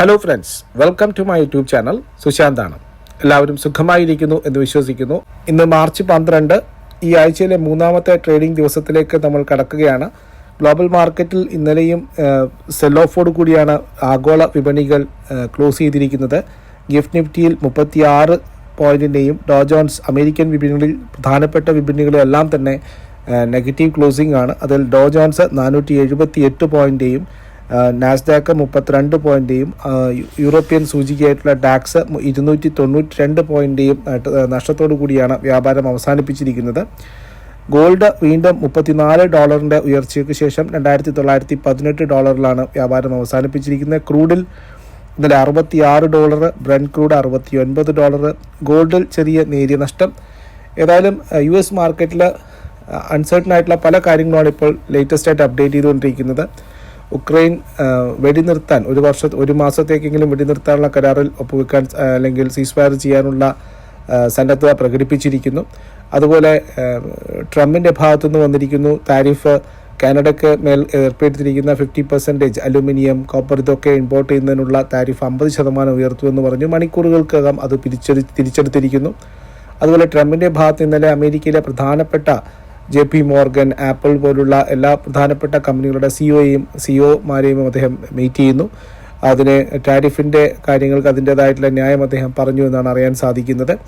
Hello friends welcome to my YouTube channel സുശാന്താണ് എല്ലാവരും സുഖമായിരിക്കുന്നു എന്ന് വിശ്വസിക്കുന്നു. ഇന്ന് മാർച്ച് പന്ത്രണ്ട് ഈ ആഴ്ചയിലെ മൂന്നാമത്തെ ട്രേഡിംഗ് ദിവസത്തിലേക്ക് നമ്മൾ കടക്കുകയാണ്. ഗ്ലോബൽ മാർക്കറ്റിൽ ഇന്നലെയും സെൽ ഓഫോട് കൂടിയാണ് ആഗോള വിപണികൾ ക്ലോസ് ചെയ്തിരിക്കുന്നത്. ഗിഫ്റ്റ് നിഫ്റ്റിയിൽ മുപ്പത്തിയാറ് പോയിന്റിന്റെയും ഡോ ജോൺസ് അമേരിക്കൻ വിപണികളിൽ പ്രധാനപ്പെട്ട വിപണികളെല്ലാം തന്നെ നെഗറ്റീവ് ക്ലോസിംഗ് ആണ്. അതിൽ ഡോ ജോൺസ് നാനൂറ്റി എഴുപത്തി എട്ട് പോയിന്റേയും നാസ്ഡാക്ക് മുപ്പത്തിരണ്ട് പോയിന്റേയും യൂറോപ്യൻ സൂചികയായിട്ടുള്ള ഡാക്സ് ഇരുന്നൂറ്റി തൊണ്ണൂറ്റി രണ്ട് പോയിന്റേയും നഷ്ടത്തോടു കൂടിയാണ് വ്യാപാരം അവസാനിപ്പിച്ചിരിക്കുന്നത്. ഗോൾഡ് വീണ്ടും മുപ്പത്തിനാല് ഡോളറിന്റെ ഉയർച്ചയ്ക്ക് ശേഷം രണ്ടായിരത്തി തൊള്ളായിരത്തി പതിനെട്ട് ഡോളറിലാണ് വ്യാപാരം അവസാനിപ്പിച്ചിരിക്കുന്നത്. ക്രൂഡിൽ ഇന്നലെ അറുപത്തി ആറ് ഡോളർ ബ്രൻ ക്രൂഡ് അറുപത്തി ഒൻപത് ഡോളർ ഗോൾഡിൽ ചെറിയ നേരിയ നഷ്ടം. ഏതായാലും യു എസ് മാർക്കറ്റിൽ അൺസർട്ടൺ ആയിട്ടുള്ള പല കാര്യങ്ങളുമാണ് ഇപ്പോൾ ലേറ്റസ്റ്റ് ആയിട്ട് അപ്ഡേറ്റ് ചെയ്തുകൊണ്ടിരിക്കുന്നത്. ഉക്രൈൻ വെടിനിർത്താൻ ഒരു വർഷ ഒരു മാസത്തേക്കെങ്കിലും വെടിനിർത്താനുള്ള കരാറിൽ ഒപ്പുവെക്കാൻ അല്ലെങ്കിൽ സീസ്ഫയർ ചെയ്യാനുള്ള സന്നദ്ധത പ്രകടിപ്പിച്ചിരിക്കുന്നു. അതുപോലെ ട്രംപിന്റെ ഭാഗത്തുനിന്ന് വന്നിരിക്കുന്നു താരിഫ് കാനഡയ്ക്ക് മേൽ ഏർപ്പെടുത്തിയിരിക്കുന്ന ഫിഫ്റ്റി പെർസെന്റേജ് അലുമിനിയം കോപ്പർ ഇതൊക്കെ ഇമ്പോർട്ട് ചെയ്യുന്നതിനുള്ള താരിഫ് അമ്പത് ശതമാനം ഉയർത്തുമെന്ന് പറഞ്ഞു. മണിക്കൂറുകൾക്കകം അത് തിരിച്ചെടു തിരിച്ചെടുത്തിരിക്കുന്നു. അതുപോലെ ട്രംപിന്റെ ഭാഗത്ത് ഇന്നലെ അമേരിക്കയിലെ പ്രധാനപ്പെട്ട ജെ പി മോർഗൻ ആപ്പിൾ പോലുള്ള എല്ലാ പ്രധാനപ്പെട്ട കമ്പനികളുടെ സിഒയും സിഒമാരെയും അദ്ദേഹം മീറ്റ് ചെയ്യുന്നു. അതിന് ടാരിഫിന്റെ കാര്യങ്ങൾക്ക് അതിന്റേതായിട്ടുള്ള ന്യായം അദ്ദേഹം പറഞ്ഞു എന്നാണ് അറിയാൻ സാധിക്കുന്നത്.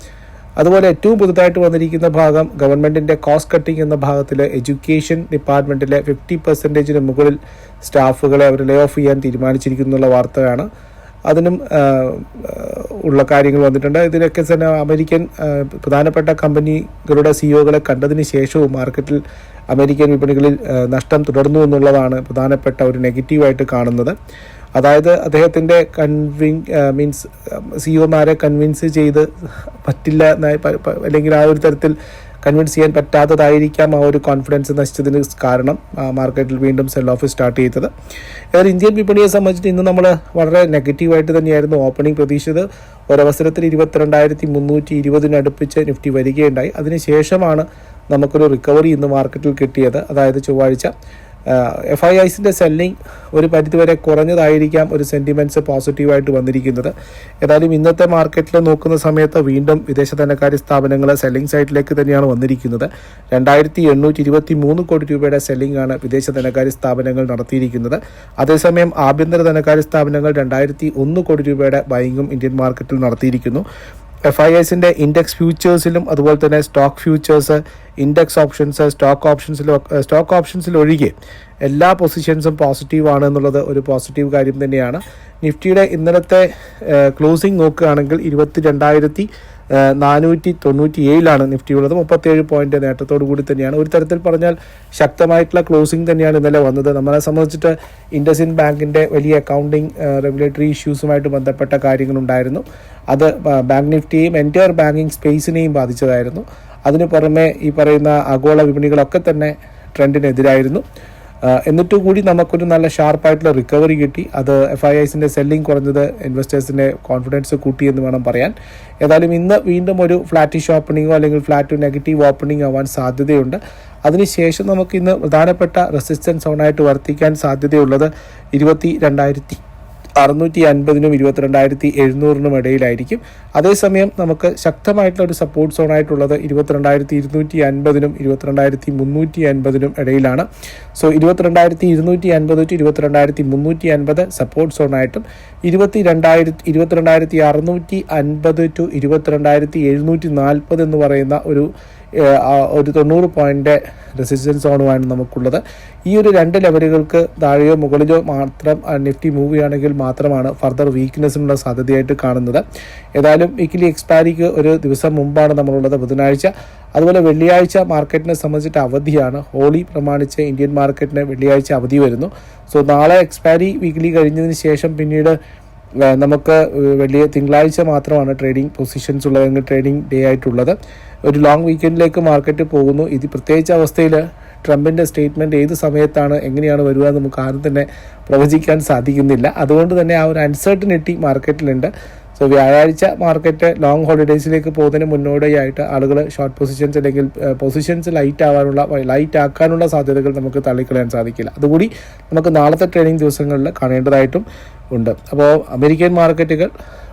അതുപോലെ ഏറ്റവും പുതുതായിട്ട് വന്നിരിക്കുന്ന ഭാഗം ഗവൺമെന്റിന്റെ കോസ്റ്റ് കട്ടിംഗ് എന്ന ഭാഗത്തിൽ എഡ്യൂക്കേഷൻ ഡിപ്പാർട്ട്മെന്റിലെ ഫിഫ്റ്റി പെർസെന്റേജിന് മുകളിൽ സ്റ്റാഫുകളെ അവർ ലേ ഓഫ് ചെയ്യാൻ തീരുമാനിച്ചിരിക്കുന്നുള്ള വാർത്തയാണ്. അതിനും ഉള്ള കാര്യങ്ങൾ വന്നിട്ടുണ്ട്. ഇതിലൊക്കെ തന്നെ അമേരിക്കൻ പ്രധാനപ്പെട്ട കമ്പനികളുടെ സിഇഒകളെ കണ്ടതിന് ശേഷവും മാർക്കറ്റിൽ അമേരിക്കൻ വിപണികളിൽ നഷ്ടം തുടർന്നു എന്നുള്ളതാണ് പ്രധാനപ്പെട്ട ഒരു നെഗറ്റീവായിട്ട് കാണുന്നത്. അതായത് അദ്ദേഹത്തിന്റെ കൺവിൻ മീൻസ് സിഇഒമാരെ കൺവിൻസ് ചെയ്ത് പറ്റില്ല അല്ലെങ്കിൽ ആ ഒരു തരത്തിൽ കൺവിൻസ് ചെയ്യാൻ പറ്റാത്തതായിരിക്കാം ആ ഒരു കോൺഫിഡൻസ് നശിച്ചതിന് കാരണം മാർക്കറ്റിൽ വീണ്ടും സെൽ ഓഫ് സ്റ്റാർട്ട് ചെയ്തത്. എന്നാൽ ഇന്ത്യൻ വിപണിയെ സംബന്ധിച്ച് ഇന്ന് നമ്മൾ വളരെ നെഗറ്റീവായിട്ട് തന്നെയായിരുന്നു ഓപ്പണിംഗ് പ്രതീക്ഷിച്ചത്. ഒരവസരത്തിൽ ഇരുപത്തിരണ്ടായിരത്തി മുന്നൂറ്റി ഇരുപതിനടുപ്പിച്ച് നിഫ്റ്റി വരികയുണ്ടായി. അതിനുശേഷമാണ് നമുക്കൊരു റിക്കവറി ഇന്ന് മാർക്കറ്റിൽ കിട്ടിയത്. അതായത് ചൊവ്വാഴ്ച. എഫ് ഐ ഐസിന്റെ സെല്ലിംഗ് ഒരു പരിധിവരെ കുറഞ്ഞതായിരിക്കാം ഒരു സെന്റിമെന്റ്സ് പോസിറ്റീവായിട്ട് വന്നിരിക്കുന്നത്. ഏതായാലും ഇന്നത്തെ മാർക്കറ്റിൽ നോക്കുന്ന സമയത്ത് വീണ്ടും വിദേശ ധനകാര്യ സ്ഥാപനങ്ങൾ സെല്ലിംഗ് സൈറ്റിലേക്ക് തന്നെയാണ് വന്നിരിക്കുന്നത്. രണ്ടായിരത്തി എണ്ണൂറ്റി ഇരുപത്തി മൂന്ന് കോടി രൂപയുടെ സെല്ലിംഗ് ആണ് വിദേശ ധനകാര്യ സ്ഥാപനങ്ങൾ നടത്തിയിരിക്കുന്നത്. അതേസമയം ആഭ്യന്തര ധനകാര്യ സ്ഥാപനങ്ങൾ രണ്ടായിരത്തി ഒന്ന് കോടി രൂപയുടെ ബൈങ്ങും ഇന്ത്യൻ മാർക്കറ്റിൽ നടത്തിയിരിക്കുന്നു. എഫ് ഐ എസിന്റെ ഇൻഡെക്സ് ഫ്യൂച്ചേഴ്സിലും അതുപോലെ തന്നെ stock futures index options stock ഓപ്ഷൻസിലും stock ഓപ്ഷൻസിൽ ഒഴികെ എല്ലാ പൊസിഷൻസും പോസിറ്റീവ് ആണ് എന്നുള്ളത് ഒരു പോസിറ്റീവ് കാര്യം തന്നെയാണ്. നിഫ്റ്റിയുടെ ഇന്നലത്തെ ക്ലോസിംഗ് നോക്കുകയാണെങ്കിൽ ഇരുപത്തി രണ്ടായിരത്തി നാനൂറ്റി തൊണ്ണൂറ്റി ഏഴിലാണ് നിഫ്റ്റി ഉള്ളത് മുപ്പത്തേഴ് പോയിന്റ് നേട്ടത്തോടു കൂടി തന്നെയാണ്. ഒരു തരത്തിൽ പറഞ്ഞാൽ ശക്തമായിട്ടുള്ള ക്ലോസിംഗ് തന്നെയാണ് ഇന്നലെ വന്നത്. നമ്മളെ സംബന്ധിച്ചിട്ട് ഇൻഡസിൻ ബാങ്കിന്റെ വലിയ അക്കൗണ്ടിങ് റെഗുലേറ്ററി ഇഷ്യൂസുമായിട്ട് ബന്ധപ്പെട്ട കാര്യങ്ങളുണ്ടായിരുന്നു. അത് ബാങ്ക് നിഫ്റ്റിയെയും എന്റയർ ബാങ്കിങ് സ്പേസിനെയും ബാധിച്ചതായിരുന്നു. അതിനു പുറമെ ഈ പറയുന്ന ആഗോള വിപണികളൊക്കെ തന്നെ ട്രെൻഡിനെതിരായിരുന്നു എന്നിട്ടു കൂടി നമുക്കൊരു നല്ല ഷാർപ്പായിട്ടുള്ള റിക്കവറി കിട്ടി. അത് എഫ് ഐ ഐസിന്റെ സെല്ലിംഗ് കുറഞ്ഞത് ഇൻവെസ്റ്റേഴ്സിന്റെ കോൺഫിഡൻസ് കൂട്ടി എന്ന് വേണം പറയാൻ. ഏതായാലും ഇന്ന് വീണ്ടും ഒരു ഫ്ലാറ്റിഷ് ഓപ്പണിങ്ങോ അല്ലെങ്കിൽ ഫ്ലാറ്റ് നെഗറ്റീവ് ഓപ്പണിംഗ് ആവാൻ സാധ്യതയുണ്ട്. അതിനുശേഷം നമുക്ക് ഇന്ന് പ്രധാനപ്പെട്ട റെസിസ്റ്റൻസ് സോണായിട്ട് വർത്തിക്കാൻ സാധ്യതയുള്ളത് ഇരുപത്തി രണ്ടായിരത്തി അറുന്നൂറ്റി അൻപതിനും ഇരുപത്തിരണ്ടായിരത്തി എഴുന്നൂറിനും ഇടയിലായിരിക്കും. അതേസമയം നമുക്ക് ശക്തമായിട്ടുള്ള ഒരു സപ്പോർട്ട് സോൺ ആയിട്ടുള്ളത് ഇരുപത്തിരണ്ടായിരത്തി ഇരുന്നൂറ്റി അൻപതിനും ഇരുപത്തിരണ്ടായിരത്തി മുന്നൂറ്റി അൻപതിനും ഇടയിലാണ്. സോ ഇരുപത്തിരണ്ടായിരത്തി ഇരുന്നൂറ്റി അൻപത് ടു ഇരുപത്തിരണ്ടായിരത്തി മുന്നൂറ്റി അൻപത് സപ്പോർട്ട് സോണായിട്ടും ഇരുപത്തി രണ്ടായിരത്തി ഇരുപത്തിരണ്ടായിരത്തി അറുന്നൂറ്റി അൻപത് ടു ഇരുപത്തിരണ്ടായിരത്തി എഴുന്നൂറ്റി നാൽപ്പത് എന്ന് പറയുന്ന ഒരു ഒരു തൊണ്ണൂറ് പോയിന്റ് റെസിസ്റ്റൻസ് സോണുമാണ് നമുക്കുള്ളത്. ഈ ഒരു രണ്ട് ലെവലുകൾക്ക് താഴെയോ മുകളിലോ മാത്രം നിഫ്റ്റി മൂവ് ചെയ്യുകയാണെങ്കിൽ മാത്രമാണ് ഫർദർ വീക്ക്നെസ്സിനുള്ള സാധ്യതയായിട്ട് കാണുന്നത്. ഏതായാലും വീക്കിലി എക്സ്പയറിക്ക് ഒരു ദിവസം മുമ്പാണ് നമ്മളുള്ളത് ബുധനാഴ്ച. അതുപോലെ വെള്ളിയാഴ്ച മാർക്കറ്റിനെ സംബന്ധിച്ചിട്ട് അവധിയാണ്. ഹോളി പ്രമാണിച്ച് ഇന്ത്യൻ മാർക്കറ്റിന് വെള്ളിയാഴ്ച അവധി വരുന്നു. സോ നാളെ എക്സ്പയറി വീക്കിലി കഴിഞ്ഞതിന് ശേഷം പിന്നീട് നമുക്ക് വലിയ തിങ്കളാഴ്ച മാത്രമാണ് ട്രേഡിംഗ് പൊസിഷൻസ് ഉള്ളതെങ്കിൽ ട്രേഡിംഗ് ഡേ ആയിട്ടുള്ളത്. ഒരു ലോങ് വീക്കെൻഡിലേക്ക് മാർക്കറ്റ് പോകുന്നു. ഇത് പ്രത്യേകിച്ച് അവസ്ഥയിൽ ട്രംപിന്റെ സ്റ്റേറ്റ്മെന്റ് ഏത് സമയത്താണ് എങ്ങനെയാണ് വരിക നമുക്ക് ആരും തന്നെ പ്രവചിക്കാൻ സാധിക്കുന്നില്ല. അതുകൊണ്ട് തന്നെ ആ ഒരു അൺസർട്ടനിറ്റി മാർക്കറ്റിലുണ്ട് സോ വ്യാഴാഴ്ച മാർക്കറ്റ് ലോങ് ഹോളിഡേയ്സിലേക്ക് പോകുന്നതിന് മുന്നോടിയായിട്ട് ആളുകൾ ഷോർട്ട് പൊസിഷൻസ് അല്ലെങ്കിൽ പൊസിഷൻസ് ലൈറ്റ് ആവാനുള്ള ലൈറ്റ് ആക്കാനുള്ള സാധ്യതകൾ നമുക്ക് തള്ളിക്കളയാൻ സാധിക്കില്ല. അതുകൂടി നമുക്ക് നാളത്തെ ട്രേഡിംഗ് ദിവസങ്ങളിൽ കാണേണ്ടതായിട്ടും ഉണ്ട്. അപ്പോൾ അമേരിക്കൻ മാർക്കറ്റുകൾ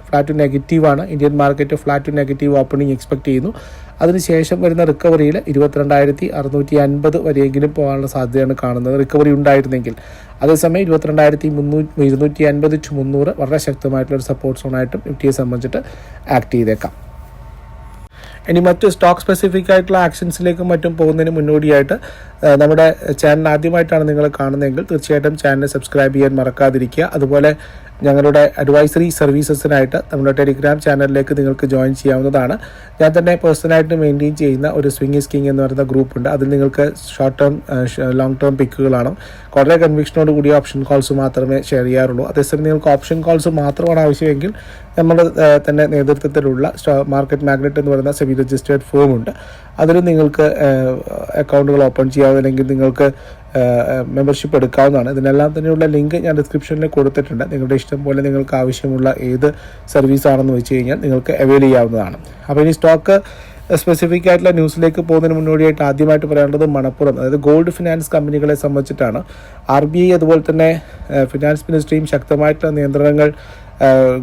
ഫ്ലാറ്റ് നെഗറ്റീവാണ് Indian market flat negative opening expect ചെയ്യുന്നു. അതിനുശേഷം വരുന്ന റിക്കവറിയിൽ ഇരുപത്തിരണ്ടായിരത്തി അറുന്നൂറ്റി അൻപത് വരെയെങ്കിലും പോകാനുള്ള സാധ്യതയാണ് കാണുന്നത്. റിക്കവറി ഉണ്ടായിരുന്നെങ്കിൽ. അതേസമയം ഇരുപത്തിരണ്ടായിരത്തി മുന്നൂറ്റി ഇരുന്നൂറ്റി അൻപത് ടു മുന്നൂറ് വളരെ ശക്തമായിട്ടുള്ള ഒരു സപ്പോർട്ട് സോണായിട്ടും നിഫ്റ്റിയെ സംബന്ധിച്ചിട്ട് ആക്ട് ചെയ്തേക്കാം. ഇനി മറ്റ് സ്റ്റോക്ക് സ്പെസിഫിക് ആയിട്ടുള്ള ആക്ഷൻസിലേക്കും മറ്റും പോകുന്നതിന് മുന്നോടിയായിട്ട് നമ്മുടെ ചാനൽ ആദ്യമായിട്ടാണ് നിങ്ങൾ കാണുന്നതെങ്കിൽ തീർച്ചയായിട്ടും ചാനൽ സബ്സ്ക്രൈബ് ചെയ്യാൻ മറക്കാതിരിക്കുക. അതുപോലെ ഞങ്ങളുടെ അഡ്വൈസറി സർവീസസിനായിട്ട് നമ്മുടെ ടെലിഗ്രാം ചാനലിലേക്ക് നിങ്ങൾക്ക് ജോയിൻ ചെയ്യാവുന്നതാണ്. ഞാൻ തന്നെ പേഴ്സണലായിട്ട് മെയിന്റെയിൻ ചെയ്യുന്ന ഒരു സ്വിംഗ് സ്കിങ് എന്ന് പറയുന്ന ഗ്രൂപ്പ് ഉണ്ട്. അതിൽ നിങ്ങൾക്ക് ഷോർട്ട് ടേം ലോങ് ടേം പിക്കുകളാണ് വളരെ കൺവിക്ഷനോട് കൂടിയ ഓപ്ഷൻ കോൾസ് മാത്രമേ ഷെയർ ചെയ്യാറുള്ളൂ. അതേസമയം നിങ്ങൾക്ക് ഓപ്ഷൻ കോൾസ് മാത്രമാണ് ആവശ്യമെങ്കിൽ നമ്മുടെ തന്നെ നേതൃത്വത്തിലുള്ള മാർക്കറ്റ് മാഗ്നറ്റ് എന്ന് പറയുന്ന സെമി രജിസ്റ്റേർഡ് ഫോമുണ്ട് അതിൽ നിങ്ങൾക്ക് അക്കൗണ്ടുകൾ ഓപ്പൺ ചെയ്യാവുന്നില്ലെങ്കിൽ നിങ്ങൾക്ക് മെമ്പർഷിപ്പ് എടുക്കാവുന്നതാണ്. ഇതിനെല്ലാം തന്നെയുള്ള ലിങ്ക് ഞാൻ ഡിസ്ക്രിപ്ഷനിൽ കൊടുത്തിട്ടുണ്ട്. നിങ്ങളുടെ ഇഷ്ടം പോലെ നിങ്ങൾക്ക് ആവശ്യമുള്ള ഏത് സർവീസ് ആണെന്ന് വെച്ച് കഴിഞ്ഞാൽ നിങ്ങൾക്ക് അവൈൽ ചെയ്യാവുന്നതാണ്. അപ്പോൾ ഇനി സ്റ്റോക്ക് സ്പെസിഫിക് ആയിട്ടുള്ള ന്യൂസിലേക്ക് പോകുന്നതിന് മുന്നോടിയായിട്ട് ആദ്യമായിട്ട് പറയാനുള്ളത് മണപ്പുറം അതായത് ഗോൾഡ് ഫിനാൻസ് കമ്പനികളെ സംബന്ധിച്ചിട്ടാണ്. ആർ ബി ഐ അതുപോലെ തന്നെ ഫിനാൻസ് മിനിസ്ട്രിയും ശക്തമായിട്ടുള്ള നിയന്ത്രണങ്ങൾ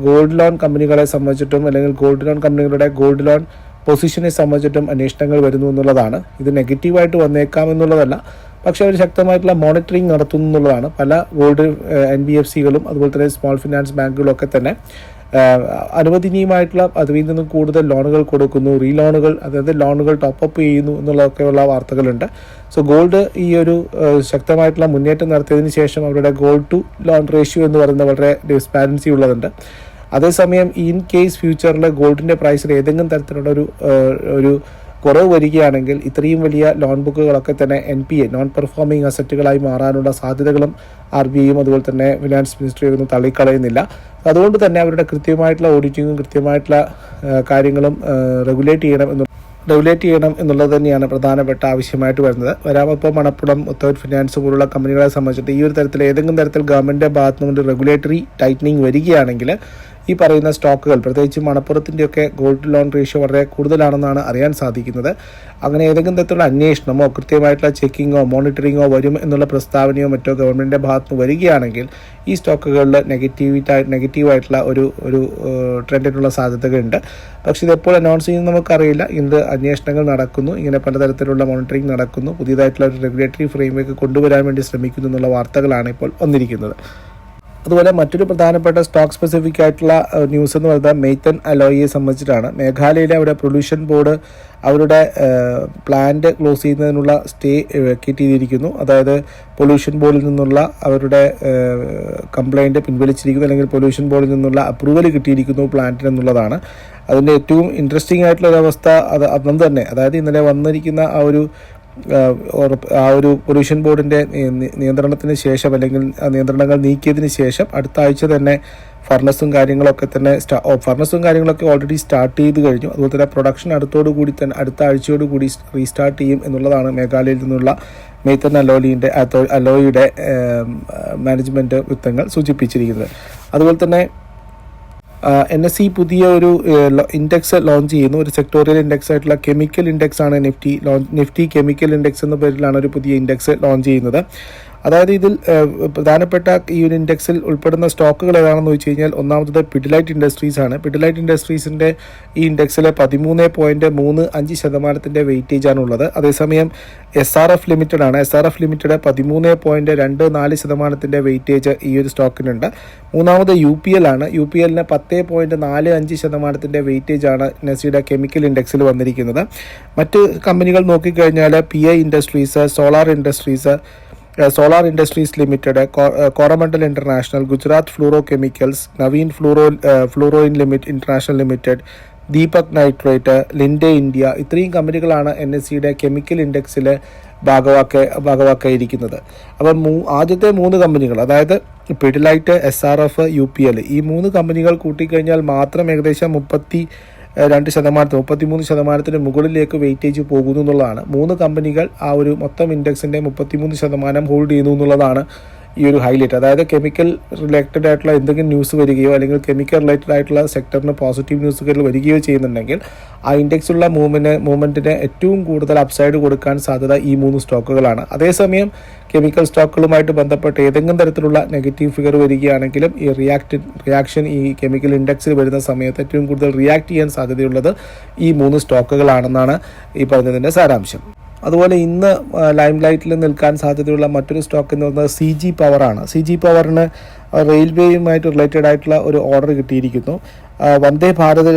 ഗോൾഡ് ലോൺ കമ്പനികളെ സംബന്ധിച്ചിട്ടും അല്ലെങ്കിൽ ഗോൾഡ് ലോൺ കമ്പനികളുടെ ഗോൾഡ് ലോൺ പൊസിഷനെ സംബന്ധിച്ചിട്ടും അന്വേഷണങ്ങൾ വരുന്നു എന്നുള്ളതാണ്. ഇത് നെഗറ്റീവായിട്ട് വന്നേക്കാം എന്നുള്ളതല്ല. പക്ഷെ അവർ ശക്തമായിട്ടുള്ള മോണിറ്ററിംഗ് നടത്തുന്നു എന്നുള്ളതാണ്. പല ഗോൾഡ് എൻ ബി എഫ് സികളും അതുപോലെ തന്നെ സ്മോൾ ഫിനാൻസ് ബാങ്കുകളൊക്കെ തന്നെ അനുവദനീയമായിട്ടുള്ള അതിൽ നിന്നും കൂടുതൽ ലോണുകൾ കൊടുക്കുന്നു. റീ ലോണുകൾ അതായത് ലോണുകൾ ടോപ്പ് അപ്പ് ചെയ്യുന്നു എന്നുള്ളതൊക്കെയുള്ള വാർത്തകളുണ്ട്. സോ ഗോൾഡ് ഈ ഒരു ശക്തമായിട്ടുള്ള മുന്നേറ്റം നടത്തിയതിന് ശേഷം അവരുടെ ഗോൾഡ് ടു ലോൺ റേഷ്യോ എന്ന് പറയുന്ന വളരെ ഡിസ്പാരൻസി ഉള്ളതുണ്ട്. അതേസമയം ഇൻ കേസ് ഫ്യൂച്ചറിൽ ഗോൾഡിന്റെ പ്രൈസിൽ ഏതെങ്കിലും തരത്തിലുള്ള ഒരു ഒരു കുറവ് വരികയാണെങ്കിൽ ഇത്രയും വലിയ ലോൺ ബുക്കുകളൊക്കെ തന്നെ N P A non performing അസറ്റുകളായി മാറാനുള്ള സാധ്യതകളും ആർ ബി ഐയും അതുപോലെ തന്നെ ഫിനാൻസ് മിനിസ്ട്രി ഒന്നും തള്ളിക്കളയുന്നില്ല. അതുകൊണ്ട് തന്നെ അവരുടെ കൃത്യമായിട്ടുള്ള ഓഡിറ്റിങ്ങും കൃത്യമായിട്ടുള്ള കാര്യങ്ങളും റെഗുലേറ്റ് ചെയ്യണം എന്ന് റെഗുലേറ്റ് ചെയ്യണം എന്നുള്ളത് തന്നെയാണ് പ്രധാനപ്പെട്ട ആവശ്യമായിട്ട് വരുന്നത്. വരാമപ്പോൾ മണപ്പുറം മുത്തൂറ്റ് ഫിനാൻസ് പോലുള്ള കമ്പനികളെ സംബന്ധിച്ചിട്ട് ഈ ഒരു തരത്തിൽ ഏതെങ്കിലും തരത്തിൽ ഗവൺമെന്റിന്റെ ഭാഗത്തു നിന്ന് റെഗുലേറ്ററി ടൈറ്റനിങ് വരികയാണെങ്കിൽ ഈ പറയുന്ന സ്റ്റോക്കുകൾ പ്രത്യേകിച്ച് മണപ്പുറത്തിന്റെയൊക്കെ ഗോൾഡ് ലോൺ റേഷ്യോ വളരെ കൂടുതലാണെന്നാണ് അറിയാൻ സാധിക്കുന്നത്. അങ്ങനെ ഏതെങ്കിലും തരത്തിലുള്ള അന്വേഷണമോ കൃത്യമായിട്ടുള്ള ചെക്കിങ്ങോ മോണിറ്ററിങ്ങോ വരും എന്നുള്ള പ്രസ്താവനയോ മറ്റോ ഗവൺമെന്റിന്റെ ഭാഗത്ത് വരികയാണെങ്കിൽ ഈ സ്റ്റോക്കുകളിൽ നെഗറ്റീവിറ്റായി നെഗറ്റീവായിട്ടുള്ള ഒരു ഒരു ട്രെൻഡിനുള്ള സാധ്യതകളുണ്ട്. പക്ഷേ ഇതെപ്പോൾ അനൗൺസ് ചെയ്യുന്നത് നമുക്കറിയില്ല. ഇന്ന് അന്വേഷണങ്ങൾ നടക്കുന്നു. ഇങ്ങനെ പലതരത്തിലുള്ള മോണിറ്ററിംഗ് നടക്കുന്നു. പുതിയതായിട്ടുള്ള ഒരു റെഗുലേറ്ററി ഫ്രെയിംവർക്ക് കൊണ്ടുവരാൻ വേണ്ടി ശ്രമിക്കുന്നു എന്നുള്ള വാർത്തകളാണ് ഇപ്പോൾ വന്നിരിക്കുന്നത്. അതുപോലെ മറ്റൊരു പ്രധാനപ്പെട്ട സ്റ്റോക്ക് സ്പെസിഫിക് ആയിട്ടുള്ള ന്യൂസ് എന്ന് പറയുന്നത് മെയ്ത്തൻ അലോയിയെ സംബന്ധിച്ചിട്ടാണ്. മേഘാലയയിലെ അവിടെ പൊല്യൂഷൻ ബോർഡ് അവരുടെ പ്ലാന്റ് ക്ലോസ് ചെയ്യുന്നതിനുള്ള സ്റ്റേ വെക്കേറ്റ് ചെയ്തിരിക്കുന്നു അതായത് പൊല്യൂഷൻ ബോർഡിൽ നിന്നുള്ള അവരുടെ കംപ്ലൈന്റ് പിൻവലിച്ചിരിക്കുന്നു അല്ലെങ്കിൽ പൊല്യൂഷൻ ബോർഡിൽ നിന്നുള്ള അപ്രൂവൽ കിട്ടിയിരിക്കുന്നു പ്ലാന്റിന് എന്നുള്ളതാണ്. അതിന്റെ ഏറ്റവും ഇൻട്രസ്റ്റിംഗ് ആയിട്ടുള്ള ഒരു അവസ്ഥ അത് അന്ന് തന്നെ അതായത് ഇന്നലെ വന്നിരിക്കുന്ന ആ ഒരു ആ ഒരു പൊല്യൂഷൻ ബോർഡിന്റെ നിയന്ത്രണത്തിന് ശേഷം അല്ലെങ്കിൽ നിയന്ത്രണങ്ങൾ നീക്കിയതിന് ശേഷം അടുത്ത ആഴ്ച തന്നെ ഫർണസും കാര്യങ്ങളൊക്കെ തന്നെ സ്റ്റാ ഫർണസും കാര്യങ്ങളൊക്കെ ഓൾറെഡി സ്റ്റാർട്ട് ചെയ്ത് കഴിഞ്ഞു. അതുപോലെ തന്നെ പ്രൊഡക്ഷൻ അടുത്തോടു കൂടി തന്നെ അടുത്ത ആഴ്ചയോട് കൂടി റീസ്റ്റാർട്ട് ചെയ്യും എന്നുള്ളതാണ് മേഘാലയയിൽ നിന്നുള്ള മെയ്ത്തൻ അലോലിന്റെ അലോയിയുടെ മാനേജ്മെന്റ് വൃത്തങ്ങൾ സൂചിപ്പിച്ചിരിക്കുന്നത്. അതുപോലെ തന്നെ എൻ എസ് സി പുതിയ ഒരു ഇൻഡെക്സ് ലോഞ്ച് ചെയ്യുന്നു. ഒരു സെക്ടോറിയൽ ഇൻഡെക്സ് ആയിട്ടുള്ള കെമിക്കൽ ഇൻഡെക്സ് ആണ് Nifty launch Nifty chemical index എന്ന പേരിലാണ് ഒരു പുതിയ ഇൻഡെക്സ് ലോഞ്ച് ചെയ്യുന്നത്. അതായത് ഇതിൽ പ്രധാനപ്പെട്ട ഈ ഒരു ഇൻഡെക്സിൽ ഉൾപ്പെടുന്ന സ്റ്റോക്കുകൾ ഏതാണെന്ന് വെച്ച് കഴിഞ്ഞാൽ ഒന്നാമത്തത് പിഡിലൈറ്റ് ഇൻഡസ്ട്രീസ് ആണ്. പിഡിലൈറ്റ് ഇൻഡസ്ട്രീസിന്റെ ഈ ഇൻഡെക്സിലെ പതിമൂന്ന് പോയിന്റ് മൂന്ന് അഞ്ച് ശതമാനത്തിന്റെ വെയിറ്റേജ് ആണ് ഉള്ളത്. അതേസമയം എസ് ആർ എഫ് ലിമിറ്റഡ് ആണ്. എസ് ആർ എഫ് ലിമിറ്റഡ് പതിമൂന്ന് പോയിന്റ് രണ്ട് നാല് ശതമാനത്തിന്റെ വെയിറ്റേജ് ഈ ഒരു സ്റ്റോക്കിനുണ്ട്. മൂന്നാമത് യു പി എൽ ആണ്. യു പി എല്ലിന് പത്ത് പോയിന്റ് നാല് അഞ്ച് ശതമാനത്തിന്റെ വെയിറ്റേജ് ആണ് നെസിയുടെ കെമിക്കൽ ഇൻഡെക്സിൽ വന്നിരിക്കുന്നത്. മറ്റ് കമ്പനികൾ നോക്കിക്കഴിഞ്ഞാൽ P I industries solar industries solar industries limited Coromandel international Gujarat fluoro chemicals Navin fluoro fluorine limit international limited Deepak nitrate Linde India ഇത്രയും കമ്പനികളാണ് എൻ എസ് സിയുടെ കെമിക്കൽ ഇൻഡെക്സിൽ ഭാഗവാക്ക ഭാഗവാക്കായിരിക്കുന്നത്. അപ്പം മൂ ആദ്യത്തെ മൂന്ന് കമ്പനികൾ അതായത് Pidilite S R F U P L ഈ മൂന്ന് കമ്പനികൾ കൂട്ടിക്കഴിഞ്ഞാൽ മാത്രം ഏകദേശം മുപ്പത്തി രണ്ട് ശതമാനത്തിന് മുപ്പത്തിമൂന്ന് ശതമാനത്തിന് മുകളിലേക്ക് വെയിറ്റേജ് പോകുന്നു എന്നുള്ളതാണ് മൂന്ന് കമ്പനികൾ ആ ഒരു മൊത്തം ഇൻഡെക്സിന്റെ മുപ്പത്തിമൂന്ന് ശതമാനം ഹോൾഡ് ചെയ്യുന്നു എന്നുള്ളതാണ് ഈ ഒരു ഹൈലൈറ്റ് അതായത് കെമിക്കൽ റിലേറ്റഡ് ആയിട്ടുള്ള എന്തെങ്കിലും ന്യൂസ് വരികയോ അല്ലെങ്കിൽ കെമിക്കൽ റിലേറ്റഡ് ആയിട്ടുള്ള സെക്ടറിന് പോസിറ്റീവ് ന്യൂസുകൾ വരികയോ ചെയ്യുന്നുണ്ടെങ്കിൽ ആ ഇൻഡെക്സുള്ള മൂവ്മെന്റ് മൂവ്മെന്റിന് ഏറ്റവും കൂടുതൽ അപ്സൈഡ് കൊടുക്കാൻ സാധ്യത ഈ മൂന്ന് സ്റ്റോക്കുകളാണ് അതേസമയം കെമിക്കൽ സ്റ്റോക്കുകളുമായിട്ട് ബന്ധപ്പെട്ട് ഏതെങ്കിലും തരത്തിലുള്ള നെഗറ്റീവ് ഫിഗർ വരികയാണെങ്കിലും ഈ റിയാക്ട് റിയാക്ഷൻ ഈ കെമിക്കൽ ഇൻഡെക്സിൽ വരുന്ന സമയത്ത് ഏറ്റവും കൂടുതൽ റിയാക്ട് ചെയ്യാൻ സാധ്യതയുള്ളത് ഈ മൂന്ന് സ്റ്റോക്കുകളാണെന്നാണ് ഈ പറഞ്ഞതിന്റെ സാരാംശം. അതുപോലെ ഇന്ന് ലൈം ലൈറ്റിൽ നിൽക്കാൻ സാധ്യതയുള്ള മറ്റൊരു സ്റ്റോക്ക് എന്ന് പറയുന്നത് സി ജി പവറാണ് സി ജി പവറിന് റെയിൽവേയുമായിട്ട് റിലേറ്റഡ് ആയിട്ടുള്ള ഒരു ഓർഡർ കിട്ടിയിരിക്കുന്നു. വന്ദേ ഭാരത്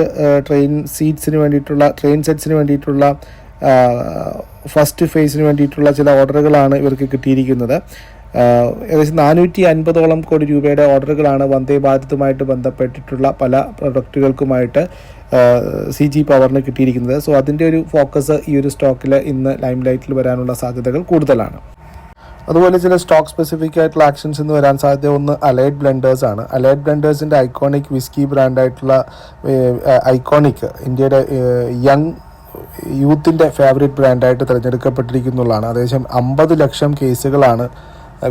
ട്രെയിൻ സീറ്റ്സിന് വേണ്ടിയിട്ടുള്ള ട്രെയിൻ സെറ്റ്സിന് വേണ്ടിയിട്ടുള്ള ഫസ്റ്റ് ഫേസിന് വേണ്ടിയിട്ടുള്ള ചില ഓർഡറുകളാണ് ഇവർക്ക് കിട്ടിയിരിക്കുന്നത്. ഏകദേശം നാനൂറ്റി അൻപതോളം കോടി രൂപയുടെ ഓർഡറുകളാണ് വന്ദേ ഭാരതുമായിട്ട് ബന്ധപ്പെട്ടിട്ടുള്ള പല പ്രൊഡക്റ്റുകൾക്കുമായിട്ട് സി ജി പവറിന് കിട്ടിയിരിക്കുന്നത്. സോ അതിന്റെ ഒരു ഫോക്കസ് ഈ ഒരു സ്റ്റോക്കിൽ ഇന്ന് ലൈം ലൈറ്റിൽ വരാനുള്ള സാധ്യതകൾ കൂടുതലാണ്. അതുപോലെ ചില സ്റ്റോക്ക് സ്പെസിഫിക് ആയിട്ടുള്ള ആക്ഷൻസ് എന്ന് വരാൻ സാധ്യത ഒന്ന് അലൈഡ് ബ്ലെൻഡേഴ്സ് ആണ്. അലൈഡ് ബ്ലെൻഡേഴ്സിന്റെ ഐക്കോണിക് വിസ്കി ബ്രാൻഡായിട്ടുള്ള ഐക്കോണിക് ഇന്ത്യയുടെ യങ് യൂത്തിന്റെ ഫേവറേറ്റ് ബ്രാൻഡായിട്ട് തിരഞ്ഞെടുക്കപ്പെട്ടിരിക്കുന്നുള്ളതാണ്. അതേശം അമ്പത് ലക്ഷം കേസുകളാണ്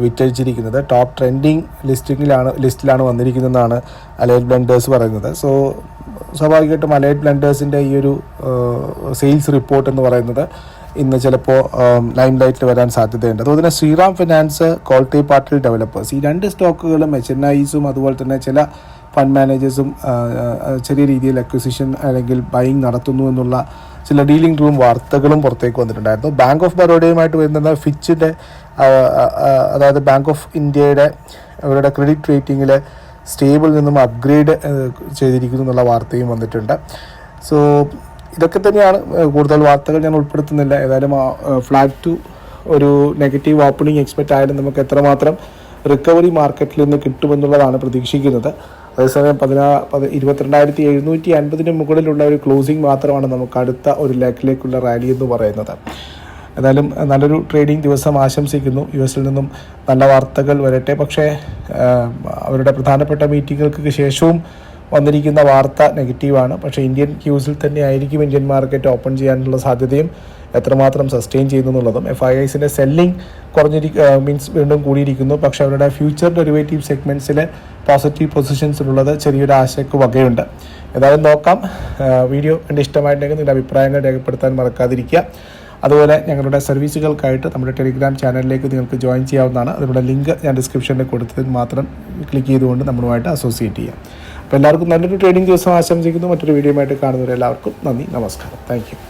വിറ്റഴിച്ചിരിക്കുന്നത്. ടോപ്പ് ട്രെൻഡിങ് ലിസ്റ്റിങ്ങിലാണ് ലിസ്റ്റിലാണ് വന്നിരിക്കുന്നതെന്നാണ് അലൈഡ് ബ്ലെൻഡേഴ്സ് പറയുന്നത്. സോ സ്വാഭാവികമായിട്ടും അലൈഡ് ബ്ലെൻഡേഴ്സിന്റെ ഈ ഒരു സെയിൽസ് റിപ്പോർട്ട് എന്ന് പറയുന്നത് ഇന്ന് ചിലപ്പോൾ ലൈം ലൈറ്റിൽ വരാൻ സാധ്യതയുണ്ട്. അതുപോലെ തന്നെ ശ്രീറാം ഫിനാൻസ് ക്വാളിറ്റി പാർട്ടിൽ ഡെവലപ്പേഴ്സ് ഈ രണ്ട് സ്റ്റോക്കുകളും എച്ച് എൻ ഐസും അതുപോലെ തന്നെ ചില ഫണ്ട് മാനേജേഴ്സും ചെറിയ രീതിയിൽ അക്വിസിഷൻ അല്ലെങ്കിൽ ബൈങ് നടത്തുന്നു എന്നുള്ള ചില ഡീലിംഗ് റൂം വാർത്തകളും പുറത്തേക്ക് വന്നിട്ടുണ്ടായിരുന്നു. ബാങ്ക് ഓഫ് ബറോഡയുമായിട്ട് വരുന്ന ഫിച്ചിന്റെ അതായത് ബാങ്ക് ഓഫ് ഇന്ത്യയുടെ അവരുടെ ക്രെഡിറ്റ് റേറ്റിംഗിൽ സ്റ്റേബിൾ നിന്നും അപ്ഗ്രേഡ് ചെയ്തിരിക്കുന്നു എന്നുള്ള വാർത്തയും വന്നിട്ടുണ്ട്. സോ ഇതൊക്കെ തന്നെയാണ് കൂടുതൽ വാർത്തകൾ ഞാൻ ഉൾപ്പെടുത്തുന്നില്ല. ഏതായാലും ഫ്ലാറ്റ് ടു ഒരു നെഗറ്റീവ് ഓപ്പണിംഗ് എക്സ്പെക്റ്റ് ആയാലും നമുക്ക് എത്രമാത്രം റിക്കവറി മാർക്കറ്റിൽ നിന്ന് കിട്ടുമെന്നുള്ളതാണ് പ്രതീക്ഷിക്കുന്നത്. അതേസമയം പതിനാ പതി ഇരുപത്തിരണ്ടായിരത്തി എഴുന്നൂറ്റി അൻപതിന് മുകളിലുള്ള ഒരു ക്ലോസിംഗ് മാത്രമാണ് നമുക്ക് അടുത്ത ഒരു ലെക്കിലേക്കുള്ള റാലി എന്ന് പറയുന്നത്. ഏതായാലും നല്ലൊരു ട്രേഡിംഗ് ദിവസം ആശംസിക്കുന്നു. യു എസിൽ നിന്നും നല്ല വാർത്തകൾ വരട്ടെ. പക്ഷേ അവരുടെ പ്രധാനപ്പെട്ട മീറ്റിങ്ങുകൾക്ക് ശേഷവും വന്നിരിക്കുന്ന വാർത്ത നെഗറ്റീവാണ് പക്ഷേ ഇന്ത്യൻ ക്യൂസിൽ തന്നെ ആയിരിക്കും ഇന്ത്യൻ മാർക്കറ്റ് ഓപ്പൺ ചെയ്യാനുള്ള സാധ്യതയും എത്രമാത്രം സസ്റ്റെയിൻ ചെയ്യുന്നു എന്നുള്ളതും. എഫ് ഐ ഐസിന്റെ സെല്ലിംഗ് കുറഞ്ഞിരി മീൻസ് വീണ്ടും കൂടിയിരിക്കുന്നു. പക്ഷേ അവരുടെ ഫ്യൂച്ചർ ഡെറിവേറ്റീവ് സെഗ്മെന്റ്സിലെ പോസിറ്റീവ് പൊസിഷൻസിലുള്ളത് ചെറിയൊരു ആശയ്ക്ക് വകയുണ്ട്. ഏതായാലും നോക്കാം. വീഡിയോ എന്റെ ഇഷ്ടമായിട്ടുണ്ടെങ്കിൽ നിങ്ങളുടെ അഭിപ്രായങ്ങൾ രേഖപ്പെടുത്താൻ മറക്കാതിരിക്കുക. അതുപോലെ ഞങ്ങളുടെ സർവീസുകൾക്കായിട്ട് നമ്മുടെ ടെലിഗ്രാം ചാനലിലേക്ക് നിങ്ങൾക്ക് ജോയിൻ ചെയ്യാവുന്നതാണ്. അതിനുള്ള ലിങ്ക് ഞാൻ ഡിസ്ക്രിപ്ഷനിൽ കൊടുത്തതിൽ മാത്രം ക്ലിക്ക് ചെയ്തുകൊണ്ട് നമ്മളുമായിട്ട് അസോസിയേറ്റ് ചെയ്യാം. അപ്പോൾ എല്ലാവർക്കും നല്ലൊരു ട്രേഡിംഗ് ദിവസം ആശംസിക്കുന്നു. മറ്റൊരു വീഡിയോ ആയിട്ട് കാണുന്നവരെല്ലാവർക്കും നന്ദി നമസ്കാരം. താങ്ക്